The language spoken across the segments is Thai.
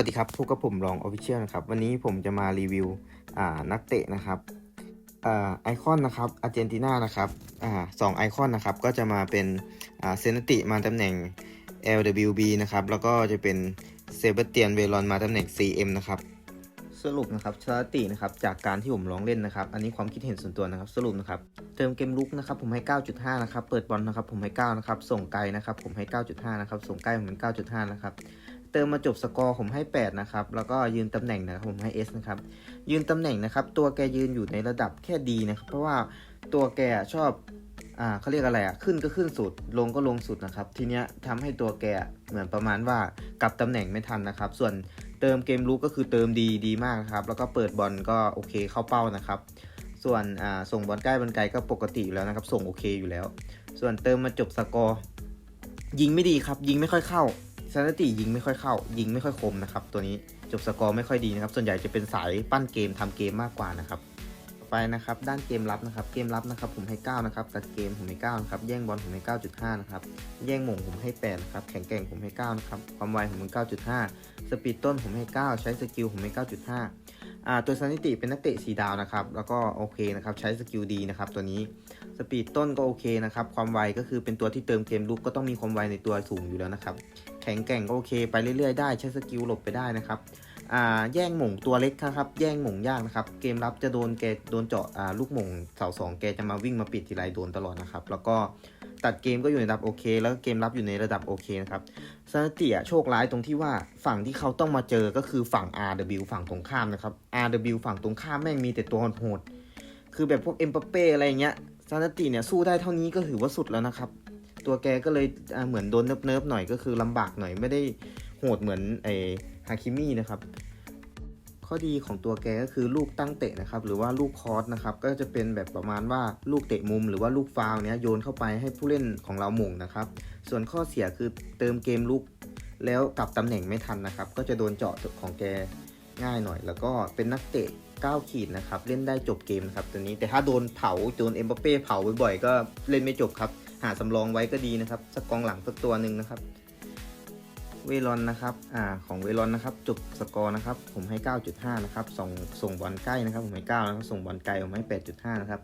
วัสดีครับพบกับผมรองออฟฟิเชียลนะครับ วันนี้ผมจะมารีวิวอ่านักเตะนะครับอ่าไอคอนนะครับอาร์เจนตินานะครับอ่าสองไอคอนนะครับ ก็จะมาเป็นอ่าเซนติมาตำแหน่ง LWB นะครับ แล้วก็จะเป็นเซเบเตียนเวลอนมาตำแหน่ง CM นะครับ สรุปนะครับสถิตินะครับ จากการที่ผมลองเล่นนะครับ อันนี้ความคิดเห็นส่วนตัวนะครับ สรุปนะครับ เติมเกมลุกนะครับ ผมให้ 9.5 นะครับ เปิดบอลนะครับ ผมให้ 9 นะครับ ส่งไกลนะครับ ผมให้ 9.5 นะครับ ส่งใกล้ผมให้9.5 นะครับ เติมมาจบสกอร์ผมให้ 8 นะครับ แล้วก็ยืนตำแหน่งนะครับผมให้ S นะครับ ยืนตำแหน่งนะครับ ตัวแกยืนอยู่ในระดับแค่ดีนะครับ เพราะว่าตัวแกชอบ อ่าเขาเรียกอะไรอะ ขึ้นก็ขึ้นสุด ลงก็ลงสุดนะครับ ทีเนี้ยทำให้ตัวแกเหมือนประมาณว่ากลับตำแหน่งไม่ทันนะครับ ส่วนเติมเกมลุกก็คือเติมดีดีมากครับ แล้วก็เปิดบอลก็โอเคเข้าเป้านะครับ ส่วนอ่าส่งบอลใกล้บอลไกลก็ปกติอยู่แล้วนะครับ ส่งโอเคอยู่แล้ว ส่วนเติมมาจบสกอร์ยิงไม่ดีครับ ยิงไม่ค่อยเข้า สถิติยิงไม่ค่อยเข้า ยิงไม่ค่อยคมนะครับตัวนี้จบสกอร์ไม่ค่อยดีนะครับ ส่วนใหญ่จะเป็นสายปั้นเกมทำเกมมากกว่านะครับไปนะครับด้านเกมรับนะครับ เกมรับนะครับผมให้ 9 นะครับตัดเกมผมให้ 9 นะครับ แย่งบอลผมให้ 9.5 นะครับ แย่งหม่งผมให้ 8 นะครับ แข็งแกร่งผมให้ 9 นะครับ ความไวผมให้ 9.5 สปีดต้นผมให้ 9 ใช้สกิลผมให้ 9.5 อ่าตัวสถิติเป็นนักเตะสีดาวนะครับ แล้วก็โอเคนะครับ ใช้สกิลดีนะครับตัวนี้ สปีดต้นก็โอเคนะครับ ความไวก็คือเป็นตัวที่เติมเกมลุกก็ต้องมีความไวในตัวสูงอยู่แล้วนะครับ แข็งแกร่งก็โอเค ไปเรื่อยๆได้ใช้สกิลหลบไปได้นะครับอ่าแย่งหม่งตัวเล็กครับ แย่งหม่งยากนะครับ เกมรับจะโดนแกโดนเจาะอ่าลูกหม่งเสาสองแกจะมาวิ่งมาปิดทีไรโดนตลอดนะครับ แล้วก็ ตัดเกมก็อยู่ในระดับโอเค แล้วก็เกมรับอยู่ในระดับโอเคนะครับสถิติอะโชคร้ายตรงที่ว่าฝั่งที่เขาต้องมาเจอก็คือฝั่ง RW ฝั่งตรงข้ามนะครับ RW ฝั่งตรงข้ามแม่งมีแต่ตัวโหดคือแบบพวกเอ็มปเป้อะไรเงี้ยสถิติเนี่ยสู้ได้เท่านี้ก็ถือว่าสุดแล้วนะครับ ตัวแกก็เลยเหมือนโดนเนิบๆหน่อยก็คือลำบากหน่อยไม่ได้โหดเหมือนไอฮาคิมินะครับ ข้อดีของตัวแกก็คือลูกตั้งเตะนะครับหรือว่าลูกคอร์สนะครับก็จะเป็นแบบประมาณว่าลูกเตะมุม หรือว่าลูกฟาวล์เนี้ยโยนเข้าไปให้ผู้เล่นของเราหม่งนะครับ ส่วนข้อเสียคือเติมเกมลุกแล้วกลับตำแหน่งไม่ทันนะครับ ก็จะโดนเจาะของแกง่ายหน่อย แล้วก็เป็นนักเตะ9ขีดนะครับเล่นได้จบเกมนะครับตัวนี้แต่ถ้าโดนเผาโดนเอ็มบัปเป้เผาบ่อยๆก็เล่นไม่จบครับหาสำรองไว้ก็ดีนะครับสักกองหลังสักตัวหนึ่งนะครับ เวลอนนะครับอ่าของเวลอนนะครับจบสกอร์นะครับผมให้ 9.5 นะครับส่งส่งบอลใกล้นะครับผมให้ 9 นะครับส่งบอลไกลผมให้ 8.5 นะครับ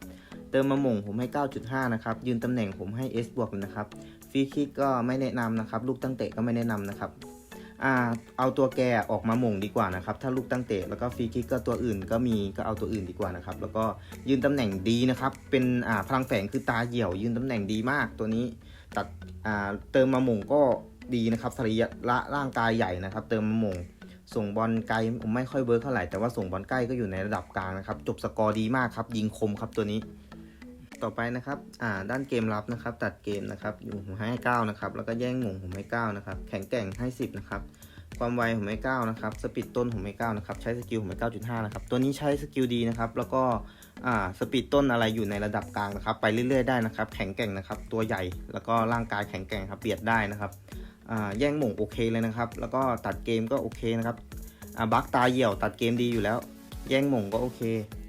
เติมมาหม่งผมให้ 9.5 นะครับยืนตำแหน่งผมให้ S บวกนะครับฟรีคิกก็ไม่แนะนำนะครับลูกตั้งเตะก็ไม่แนะนำนะครับอ่าเอาตัวแกออกมาหม่งดีกว่านะครับถ้าลูกตั้งเตะแล้วก็ฟรีคิกก็ตัวอื่นก็มีก็เอาตัวอื่นดีกว่านะครับแล้วก็ยืนตำแหน่งดีนะครับเป็นอ่าพลังแฝงคือตาเหี่ยวยืนตำแหน่งดีมากตัวนี้ตัดอ่าเติมมาหม่งก็ ดีนะครับสรีระร่างกายใหญ่นะครับ เติมมาหม่งส่งบอลไกลผมไม่ค่อยเวิร์กเท่าไหร่แต่ว่าส่งบอลใกล้ก็อยู่ในระดับกลางนะครับ จบสกอร์ดีมากครับ ยิงคมครับตัวนี้ ต่อไปนะครับอ่าด้านเกมรับนะครับ ตัดเกมนะครับอยู่ผมให้9นะครับแล้วก็แย่งหมงผมให้9นะครับแข็งแกร่งให้10นะครับความไวผมให้9นะครับสปีดต้นผมให้9นะครับใช้สกิลผมให้9.5นะครับตัวนี้ใช้สกิลดีนะครับแล้วก็อ่าสปีดต้นอะไรอยู่ในระดับกลางนะครับ ไปเรื่อยๆได้นะครับ แข็งแกร่งนะครับ ตัวใหญ่แล้วก็ร่างกายแข็งแกร่งครับเบียดได้นะครับ แย่งหม่งโอเคเลยนะครับ แล้วก็ตัดเกมก็โอเคนะครับบักตาเหี่ยวตัดเกมดีอยู่แล้ว แย่งหม่งก็โอเค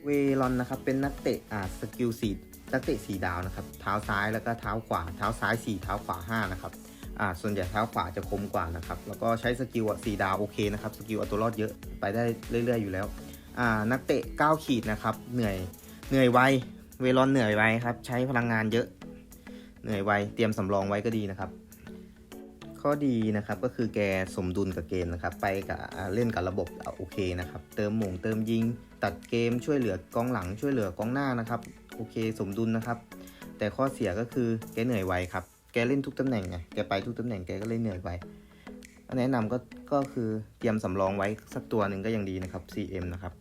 เวลอนนะครับเป็นนักเตะสกิลสีนักเตะสีดาวนะครับเท้าซ้ายแล้วก็เท้าขวา เท้าซ้าย 4 เท้าขวา 5 นะครับอ่าส่วนใหญ่เท้าขวาจะคมกว่านะครับ แล้วก็ใช้สกิลสีดาวโอเคนะครับ สกิลอาตัวรอดเยอะไปได้เรื่อยๆอยู่แล้วอ่านักเตะ 9 ขีดนะครับ เหนื่อยเหนื่อยไวเวลอนเหนื่อยไวครับ ใช้พลังงานเยอะ เหนื่อยไวเตรียมสำรองไว้ก็ดีนะครับ ข้อดีนะครับก็คือแกสมดุลกับเกมนะครับ ไปกับเล่นกับระบบโอเคนะครับ เติมหม่งเติมยิง ตัดเกมช่วยเหลือกองหลังช่วยเหลือกองหน้านะครับ โอเคสมดุลนะครับ แต่ข้อเสียก็คือแกเหนื่อยไวครับ แกเล่นทุกตำแหน่งไงแกไปทุกตำแหน่งแกก็เลยเหนื่อยไวแนะนำก็ก็คือเตรียมสำรองไว้สักตัวหนึ่งก็ยังดีนะครับ CM นะครับ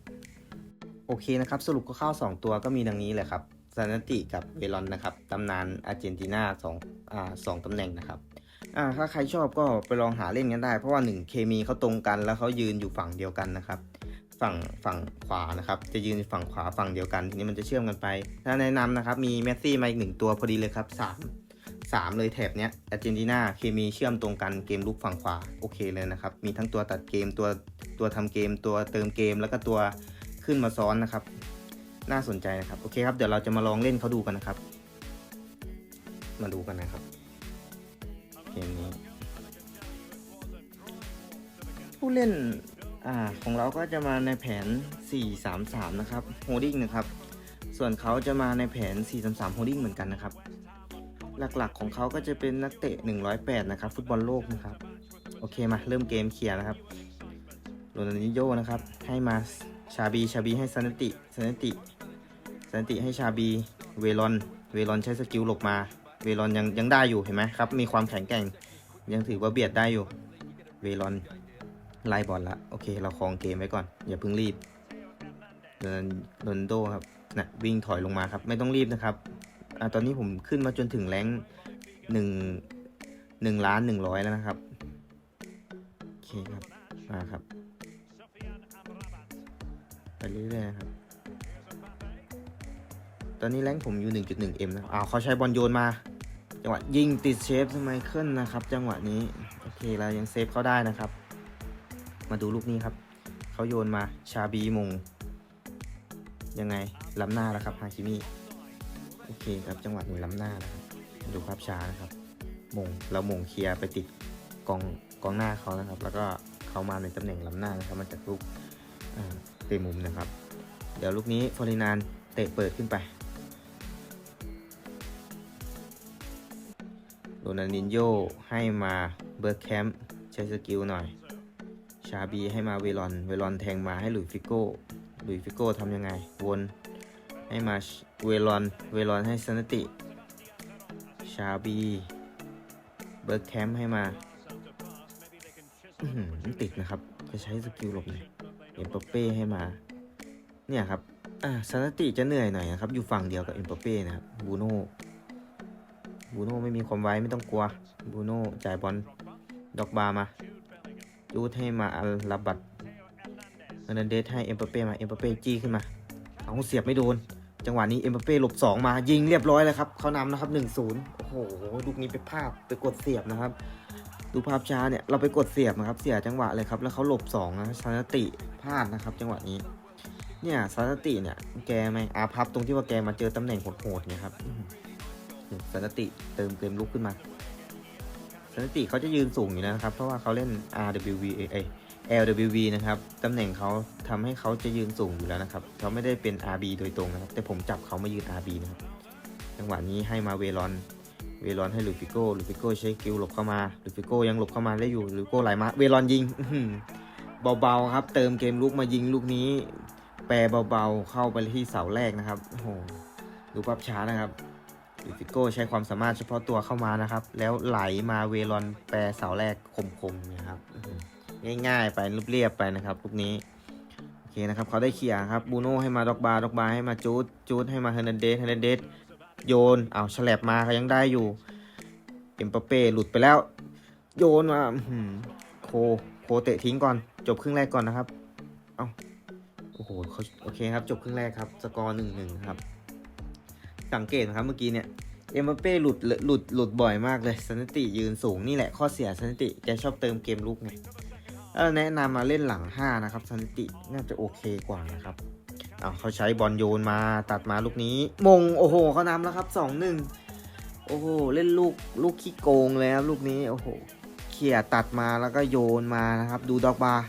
โอเคนะครับ สรุปก็เข้า2 ตัวก็มีดังนี้แหละครับซานติกับเวลอนนะครับตำนานอาร์เจนตินาสองอ่าสองตำแหน่งนะครับ อ่าถ้าใครชอบก็ไปลองหาเล่นกันได้ เพราะว่าหนึ่งเคมีเขาตรงกัน แล้วเขายืนอยู่ฝั่งเดียวกันนะครับ ฝั่งฝั่งขวานะครับ จะยืนฝั่งขวาฝั่งเดียวกันทีนี้มันจะเชื่อมกันไป ถ้าแนะนำนะครับมีเมสซี่มาอีกหนึ่งตัวพอดีเลยครับสามสามเลยแถบเนี้ยอาร์เจนตินาเคมีเชื่อมตรงกันเกมลุกฝั่งขวาโอเคเลยนะครับ มีทั้งตัวตัดเกมตัวตัวทำเกม ตัวเติมเกมแล้วก็ตัวขึ้นมาซ้อนนะครับ น่าสนใจนะครับ โอเคครับ เดี๋ยวเราจะมาลองเล่นเขาดูกันนะครับ มาดูกันนะครับ เกมนี้ ผู้เล่นอ่าของเราก็จะมาในแผน 433 นะครับโฮดดิ้งนะครับ ส่วนเขาจะมาในแผน 433โฮดดิ้งเหมือนกันนะครับ หลักๆของเขาก็จะเป็นนักเตะ 108 นะครับ ฟุตบอลโลกนะครับ โอเคมาเริ่มเกมเคลียนะครับโรนัลดินโยนะครับ ให้มาชาบี ชาบีให้ซานติซานติซานติให้ชาบี เวลอน เวลอนใช้สกิลหลบมา เวลอนยังยังได้อยู่เห็นไหมครับ มีความแข็งแกร่ง ยังถือว่าเบียดได้อยู่ เวลอนไล่บอลละโอเค เราครองเกมไว้ก่อน อย่าเพิ่งรีบโรนโรนโดครับนะวิ่งถอยลงมาครับ ไม่ต้องรีบนะครับอตอนนี้ผมขึ้นมาจนถึงแรงหนึ่งหนึ่งล้านหนึ่งร้อยแล้วนะครับโอเคครับมาครับไปเรื่อยๆครับ ตอนนี้แรงผมอยู่ 1.1M นะอ้าวเขาใช้บอลโยนมา จังหวะยิงติดเชฟไมเคิลนะครับ จังหวะนี้ โอเคเรายังเซฟเขาได้นะครับ มาดูลูกนี้ครับ เขาโยนมาชาบีมง ยังไงล้ำหน้าแล้วครับฮาคิมิโอเคครับจังหวะนี้ล้ำหน้านะครับดูภาพช้านะครับ มงเรามงเคลียร์ไปติดกองกองหน้าเขานะครับ แล้วก็เขามาในตำแหน่งล้ำหน้านะครับมาจากลูกเตะมุมนะครับ เดี๋ยวลูกนี้ฟอรินานเตะเปิดขึ้นไป โรนัลดินโยให้มาเบิร์กแคมป์ใช้สกิลหน่อย ชาบีให้มาเวลอน เวลอนแทงมาให้หลุยฟิโก้หลุยฟิโก้ทำยังไง วนให้มาเวลอน เวลอนให้ซานติ ชาบี เบิร์กแคมป์ให้มาติดนะครับจะใช้สกิลหลบหน่อยเอ็มปเป้ให้มา เนี่ยครับ อ่าซานติจะเหนื่อยหน่อยนะครับ อยู่ฝั่งเดียวกับเอ็มปเป้นะครับบูโน่ บูโน่ไม่มีความไวไม่ต้องกลัว บูโน่จ่ายบอลดอกบามาจูดให้มาอัลลาบัตเอร์นันเดสให้เอ็มเปเป้มา เอ็มเปเป้จี้ขึ้นมา เอาเสียบไม่โดน จังหวะนี้เอ็มเปเป้หลบสองมา ยิงเรียบร้อยเลยครับ เขานำนะครับหนึ่งศูนย์โอ้โห ลูกนี้ไปพลาดไปกดเสียบนะครับ ดูภาพช้าเนี่ย เราไปกดเสียบนะครับ เสียจังหวะเลยครับ แล้วเขาหลบสองนะซานติพลาดนะครับ จังหวะนี้ เนี่ยซานติเนี่ย แกไหมอาพับตรงที่ว่าแกมาเจอตำแหน่งโหดๆเนี่ยครับ อื้อหือซานติเติมเกมลุกขึ้นมาสถิติเขาจะยืนสูงอยู่นะครับ เพราะว่าเขาเล่น RWV เอ LWV นะครับตำแหน่งเขาทำให้เขาจะยืนสูงอยู่แล้วนะครับเขาไม่ได้เป็น RB โดยตรงนะครับ แต่ผมจับเขามายืน RB นะครับจังหวะนี้ให้มาเวลอน เวลอนให้ลูฟิโก้ลูฟิโก้ใช้กิลหลบเข้ามาลูฟิโก้ยังหลบเข้ามาได้อยู่ลูฟิโก้ไหลมา เวลอนยิงเบาๆครับ เติมเกมลุกมายิงลูกนี้ แปรเบาๆเข้าไปที่เสาแรกนะครับโอ้โหดูภาพช้านะครับ ฟิโก้ใช้ความสามารถเฉพาะตัวเข้ามานะครับ แล้วไหลมาเวลอนแปรเสาแรกคมๆนะครับง่ายๆไปเรียบๆไปนะครับลูกนี้โอเคนะครับเขาได้เคลียครับบูโน่ให้มาด็อกบาร์ดอกบาร์ให้มาจูดจูดให้มาเฮนันเดสเฮนันเดสโยนเอาวฉลับมาเขายังได้อยู่เอ็มปเป้หลุดไปแล้ว โยนมาโคโคเตะทิ้งก่อนจบครึ่งแรกก่อนนะครับ เอาโอ้โหโอเคครับ จบครึ่งแรกครับ สกอร์หนึ่งหนึ่งครับ สังเกตนะครับเมื่อกี้เนี่ยเอ็มบัปเป้หลุดหลุดหลุดบ่อยมากเลยสถิติยืนสูงนี่แหละข้อเสียสถิติแกชอบเติมเกมลุกไงเออแนะนำมาเล่นหลัง 5 นะครับสถิติน่าจะโอเคกว่านะครับเอาเขาใช้บอลโยนมาตัดมาลูกนี้ มงโอ้โหเขานำแล้วครับ 2-1 โอ้โหเล่นลูกลูกขี้โกงเลยครับลูกนี้โอ้โหเขี่ยตัดมาแล้วก็โยนมานะครับ ดูดอกบาร์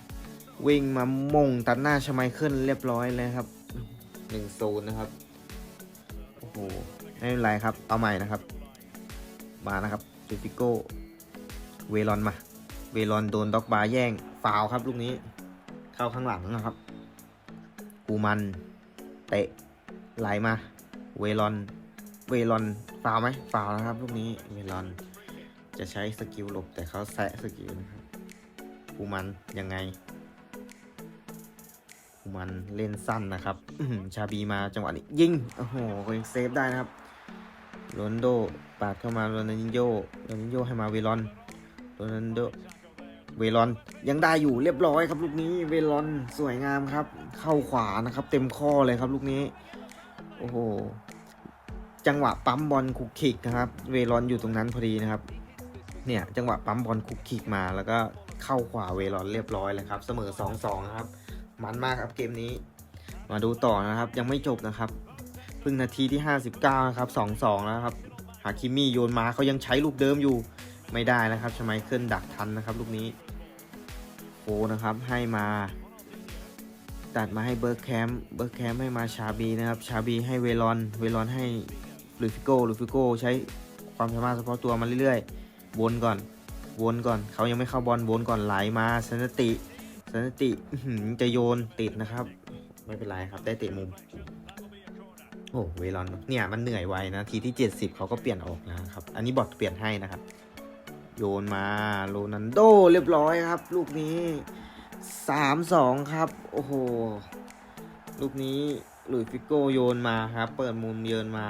วิ่งมามงตัดหน้าชไมเคิลเรียบร้อยเลยครับหนึ่งโซนนะครับ โอ้โห ไม่เป็นไรครับ เอาใหม่นะครับ มานะครับจูฟิโก้ เวลอนมา เวลอนโดนด็อกบาแย่ง ฟาวครับลูกนี้ เข้าข้างหลังนะครับ กูมันเตะไหลมา เวลอน เวลอน ฟาวไหมฟาวนะครับลูกนี้ เวลอน จะใช้สกิลหลบแต่เขาแซะสกิลนะครับ กูมันยังไง กูมันเล่นสั้นนะครับชาบีมาจังหวะนี้ยิงโอ้โหยังเซฟได้นะครับโรนโดปาดเข้ามาโรนัลดินโยโรนัลดินโยให้มาเวลอนโรนัลโดเวลอนยังได้อยู่เรียบร้อยครับลูกนี้เวลอนสวยงามครับ เข้าขวานะครับ เต็มข้อเลยครับลูกนี้ โอ้โหจังหวะปั๊มบอลคุกคิกนะครับ เวลอนอยู่ตรงนั้นพอดีนะครับ เนี่ยจังหวะปั๊มบอลคุกคิกมาแล้วก็เข้าขวาเวลอนเรียบร้อยเลยครับ เสมอ 2-2นะครับ มันมากครับเกมนี้ มาดูต่อนะครับ ยังไม่จบนะครับเพิ่งนาทีที่ 59นะครับ2-2แล้วครับ หาคิมี่โยนมาเขายังใช้ลูกเดิมอยู่ไม่ได้นะครับชไมเคิลดักทันนะครับลูกนี้โคนะครับให้มาตัดมาให้เบิร์กแคมป์เบิร์กแคมป์ให้มาชาบีนะครับ ชาบีให้เวลอน เวลอนให้ลูฟิโก้ลูฟิโก้ใช้ความสามารถเฉพาะตัวมาเรื่อยๆ วนก่อน วนก่อน เขายังไม่เข้าบอล วนก่อนไหลมาสันติ สันติจะโยนติดนะครับ ไม่เป็นไรครับได้เตะมุม โอ้เวลอนเนี่ยมันเหนื่อยไวนะทีที่ 70 เขาก็เปลี่ยนออกนะครับ อันนี้บอทเปลี่ยนให้นะครับ โยนมาโรนันโดเรียบร้อยครับ ลูกนี้สามสองครับ โอ้โห ลูกนี้หลุยฟิโกโยนมาครับ เปิดมุมโยนมา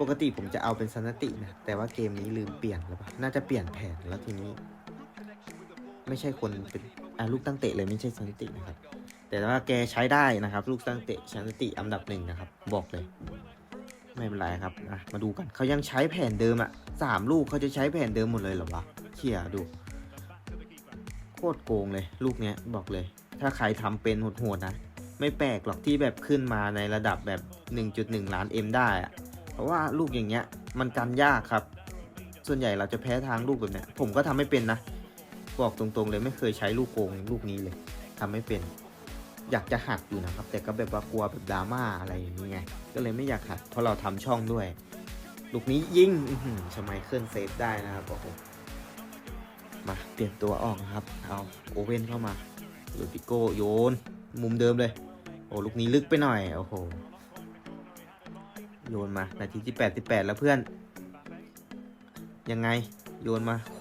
ปกติผมจะเอาเป็นซันตินะ แต่ว่าเกมนี้ลืมเปลี่ยนแล้วปะน่าจะเปลี่ยนแผนแล้วทีนี้ ไม่ใช่คนเป็น ลูกตั้งเตะเลยไม่ใช่ซันตินะครับ แต่ว่าแกใช้ได้นะครับ ลูกตั้งเตะซันติอันดับหนึ่งนะครับ บอกเลย ไม่เป็นไรครับมาดูกันเขายังใช้แผนเดิมอะสามลูกเขาจะใช้แผนเดิมหมดเลยเหรอวะเขี่ยดู โคตรโกงเลย ลูกเนี้ยบอกเลย ถ้าใครทำเป็นโหดๆนะไม่แปลกหรอกที่แบบขึ้นมาในระดับแบบ 1.1 ล้าน M ได้อะเพราะว่าลูกอย่างเงี้ย มันกันยากครับ ส่วนใหญ่เราจะแพ้ทางลูกแบบเนี้ย ผมก็ทำไม่เป็นนะ บอกตรงๆเลยไม่เคยใช้ลูกโกงลูกนี้เลยทำไม่เป็น อยากจะหัดอยู่นะครับ แต่ก็แบบว่ากลัวแบบดราม่าอะไรอย่างเงี้ยก็เลยไม่อยากหัดเพราะเราทำช่องด้วย ลูกนี้ยิงอื้อหือชมัยเคลื่อนเซฟได้นะครับโอ้โหมาเปลี่ยนตัวออกนะครับ เอาโอเว่นเข้ามาลูปิโก้โยน มุมเดิมเลย โอ้ลูกนี้ลึกไปหน่อยโอ้โหโยนมานาทีที่แปดที่แปดแล้วเพื่อน ยังไงโยนมาโค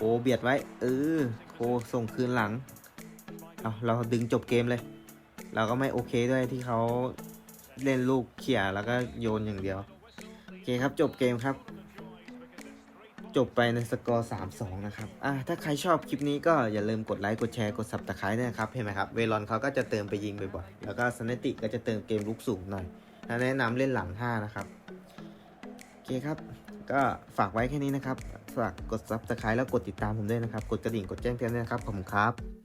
โคเบียดไว้ เออโคส่งคืนหลัง เอาเราดึงจบเกมเลย เราก็ไม่โอเคด้วยที่เขาเล่นลูกเขี่ยแล้วก็โยนอย่างเดียว โอเคครับจบเกมครับ จบไปในสกอร์ 3-2 นะครับอะถ้าใครชอบคลิปนี้ก็อย่าลืมกดไลค์ กดแชร์ กด subscribe ด้นะครับ เห็นไหมครับ เวลอนเขาก็จะเติมไปยิงบ่อยๆ แล้วก็สนติก็จะเติมเกมลุกสูงหน่อยและแนะนำเล่นหลัง 5 นะครับ โอเคครับ ก็ฝากไว้แค่นี้นะครับ ฝากกด subscribe แล้วกดติดตามผมด้วยนะครับ กดกระดิ่งกดแจ้งเตือนด้วยนะครับผมครับ